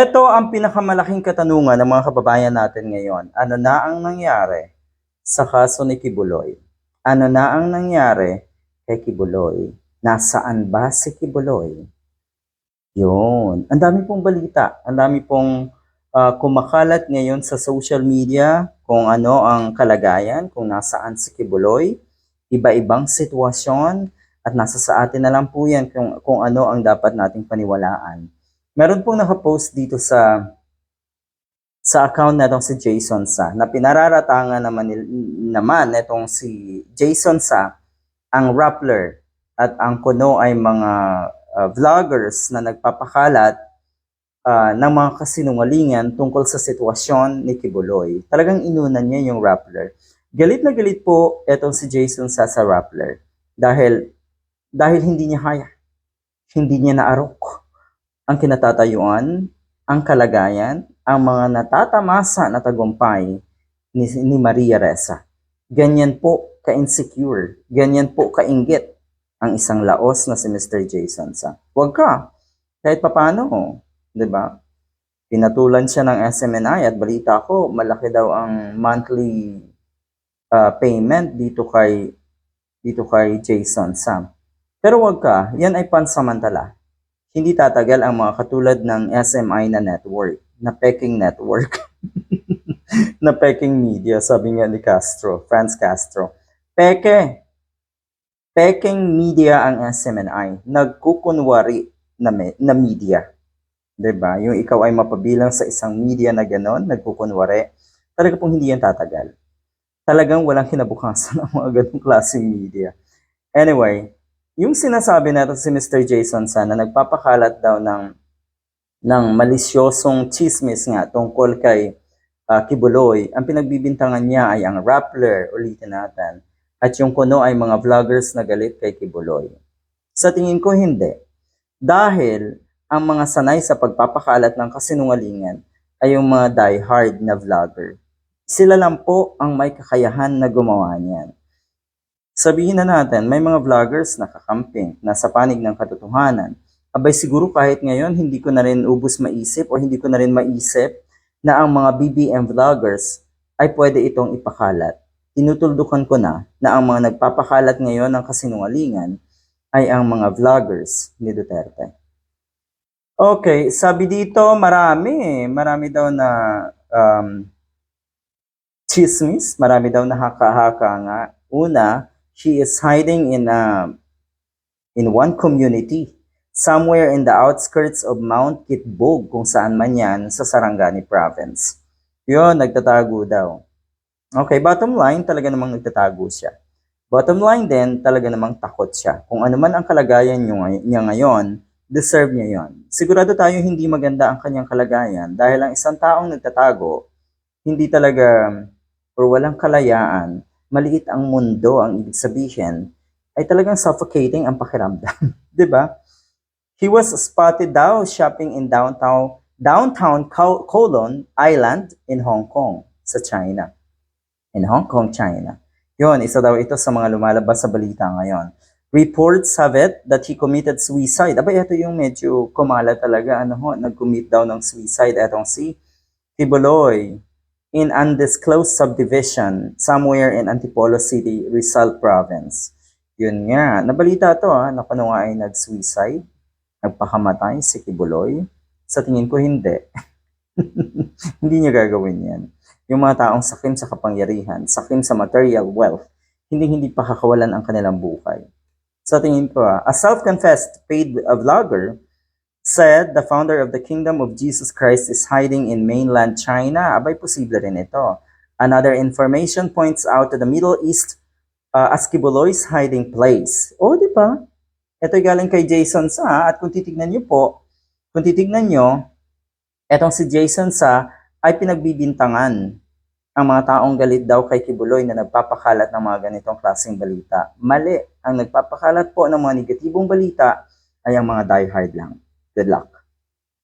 Ito ang pinakamalaking katanungan ng mga kababayan natin ngayon. Ano na ang nangyari sa kaso ni Kibuloy? Ano na ang nangyari kay Kibuloy? Nasaan ba si Kibuloy? Yun. Ang dami pong balita. Ang dami pong ah, kumakalat ngayon sa social media kung ano ang kalagayan, kung nasaan si Kibuloy, iba-ibang sitwasyon, at nasa sa atin na lang po yan kung, kung ano ang dapat nating paniwalaan. Meron pong nakapost dito sa sa account na itong si Jason Sa na pinararatangan naman naman itong si Jason Sa ang Rappler at ang kuno ay mga uh, vloggers na nagpapakalat uh, ng mga kasinungalingan tungkol sa sitwasyon ni Kibuloy. Talagang inunan niya yung Rappler. Galit na galit po itong si Jason Sa sa Rappler dahil dahil hindi niya kaya. Hindi niya naarok ang kinatatayuan, ang kalagayan, ang mga natatamasa na tagumpay ni, ni Maria Ressa. Ganyan po ka-insecure, ganyan po kainggit ang isang laos na si Mr. Jason sa. Huwag ka, kahit papano, di ba? Pinatulan siya ng SMNI at balita ko, malaki daw ang monthly uh, payment dito kay dito kay Jason Sam. Pero wag ka, yan ay pansamantala. Hindi tatagal ang mga katulad ng SMI na network, na peking network, na peking media, sabi nga ni Castro, Franz Castro. Peke, peking media ang SMNI, nagkukunwari na, me- na media. 'Di ba? Yung ikaw ay mapabilang sa isang media na ganon, nagkukunwari, talaga pong hindi yan tatagal. Talagang walang kinabukasan ang mga ganong klaseng media. Anyway, yung sinasabi natin si Mr. Jason sana nagpapakalat daw ng ng malisyosong chismis nga tungkol kay ah, Kibuloy. Ang pinagbibintangan niya ay ang Rappler, ulitin natin. At yung kuno ay mga vloggers na galit kay Kibuloy. Sa tingin ko hindi. Dahil ang mga sanay sa pagpapakalat ng kasinungalingan ay yung mga die-hard na vlogger. Sila lang po ang may kakayahan na gumawa niyan. Sabihin na natin, may mga vloggers na kakamping, nasa panig ng katotohanan. Abay siguro kahit ngayon, hindi ko na rin ubus maisip o hindi ko na rin maisip na ang mga BBM vloggers ay pwede itong ipakalat. Tinutuldukan ko na na ang mga nagpapakalat ngayon ng kasinungalingan ay ang mga vloggers ni Duterte. Okay, sabi dito marami, marami daw na um, chismis, marami daw na haka-haka nga. Una, she is hiding in a in one community somewhere in the outskirts of Mount Kitbog kung saan man yan sa Sarangani province. Yun, nagtatago daw. Okay, bottom line, talaga namang nagtatago siya. Bottom line din, talaga namang takot siya. Kung ano man ang kalagayan niya ngayon, deserve niya yon. Sigurado tayo hindi maganda ang kanyang kalagayan dahil ang isang taong nagtatago, hindi talaga or walang kalayaan, maliit ang mundo ang ibig sabihin, ay talagang suffocating ang pakiramdam. ba? He was spotted daw shopping in downtown downtown Kowloon Island in Hong Kong sa China. In Hong Kong, China. Yun, isa daw ito sa mga lumalabas sa balita ngayon. Reports have it that he committed suicide. Aba, ito yung medyo kumala talaga. Ano ho, nag-commit daw ng suicide. Etong si Tibuloy in undisclosed subdivision somewhere in Antipolo City, Rizal Province. Yun nga, nabalita to ha, na kuno nga ay nag-suicide, nagpakamatay si Kibuloy. Sa tingin ko hindi. hindi niya gagawin yan. Yung mga taong sakim sa kapangyarihan, sakim sa material wealth, hindi hindi pa kakawalan ang kanilang buhay. Sa tingin ko, ah, a self-confessed paid vlogger said the founder of the Kingdom of Jesus Christ is hiding in mainland China. Abay, posible rin ito. Another information points out to the Middle East uh, as Kibuloy's hiding place. O, di ba? Ito galing kay Jason Sa at kung titignan niyo po, kung titignan niyo, etong si Jason Sa ay pinagbibintangan ang mga taong galit daw kay Kibuloy na nagpapakalat ng mga ganitong klaseng balita. Mali. Ang nagpapakalat po ng mga negatibong balita ay ang mga diehard lang. Good luck.